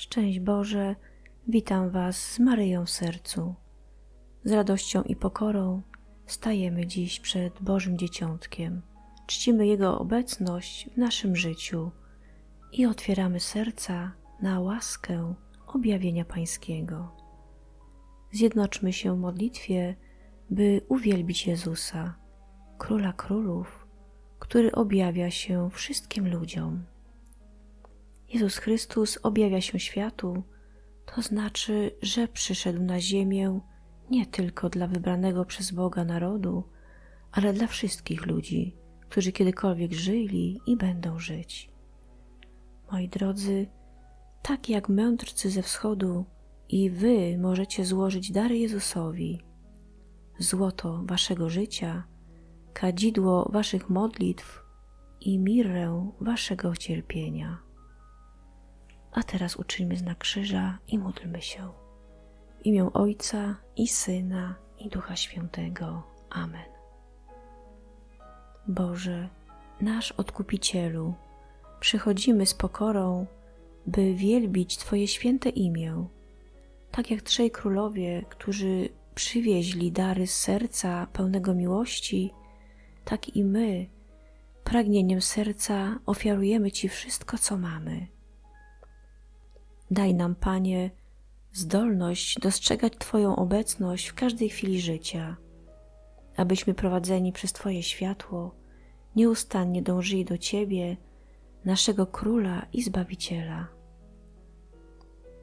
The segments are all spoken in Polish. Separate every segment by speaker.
Speaker 1: Szczęść Boże, witam Was z Maryją w sercu. Z radością i pokorą stajemy dziś przed Bożym Dzieciątkiem, czcimy Jego obecność w naszym życiu i otwieramy serca na łaskę objawienia Pańskiego. Zjednoczmy się w modlitwie, by uwielbić Jezusa, Króla Królów, który objawia się wszystkim ludziom. Jezus Chrystus objawia się światu, to znaczy, że przyszedł na ziemię nie tylko dla wybranego przez Boga narodu, ale dla wszystkich ludzi, którzy kiedykolwiek żyli i będą żyć. Moi drodzy, tak jak mędrcy ze wschodu, i wy możecie złożyć dary Jezusowi, złoto waszego życia, kadzidło waszych modlitw i mirrę waszego cierpienia. A teraz uczyńmy znak krzyża i módlmy się. W imię Ojca i Syna i Ducha Świętego. Amen. Boże, nasz Odkupicielu, przychodzimy z pokorą, by wielbić Twoje święte imię, tak jak trzej królowie, którzy przywieźli dary z serca pełnego miłości, tak i my, pragnieniem serca, ofiarujemy Ci wszystko, co mamy. Daj nam, Panie, zdolność dostrzegać Twoją obecność w każdej chwili życia, abyśmy prowadzeni przez Twoje światło nieustannie dążyli do Ciebie, naszego Króla i Zbawiciela.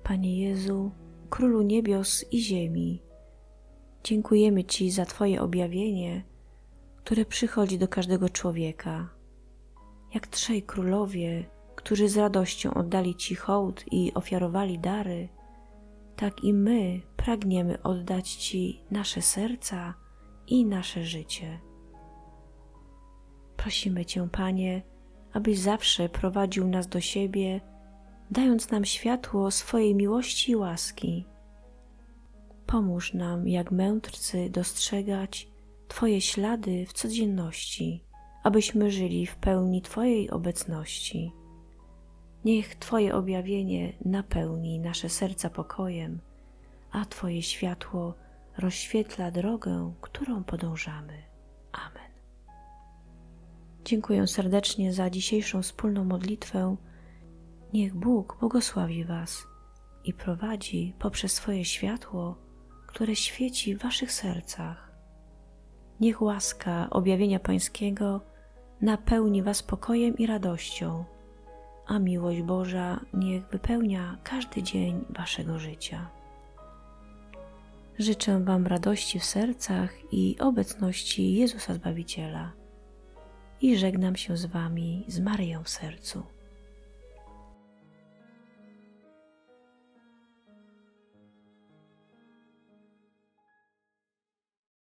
Speaker 1: Panie Jezu, Królu niebios i ziemi, dziękujemy Ci za Twoje objawienie, które przychodzi do każdego człowieka. Jak trzej królowie, którzy z radością oddali Ci hołd i ofiarowali dary, tak i my pragniemy oddać Ci nasze serca i nasze życie. Prosimy Cię, Panie, abyś zawsze prowadził nas do siebie, dając nam światło swojej miłości i łaski. Pomóż nam, jak mędrcy, dostrzegać Twoje ślady w codzienności, abyśmy żyli w pełni Twojej obecności. Niech Twoje objawienie napełni nasze serca pokojem, a Twoje światło rozświetla drogę, którą podążamy. Amen. Dziękuję serdecznie za dzisiejszą wspólną modlitwę. Niech Bóg błogosławi Was i prowadzi poprzez swoje światło, które świeci w Waszych sercach. Niech łaska objawienia Pańskiego napełni Was pokojem i radością, a miłość Boża niech wypełnia każdy dzień Waszego życia. Życzę Wam radości w sercach i obecności Jezusa Zbawiciela i żegnam się z Wami z Maryją w sercu.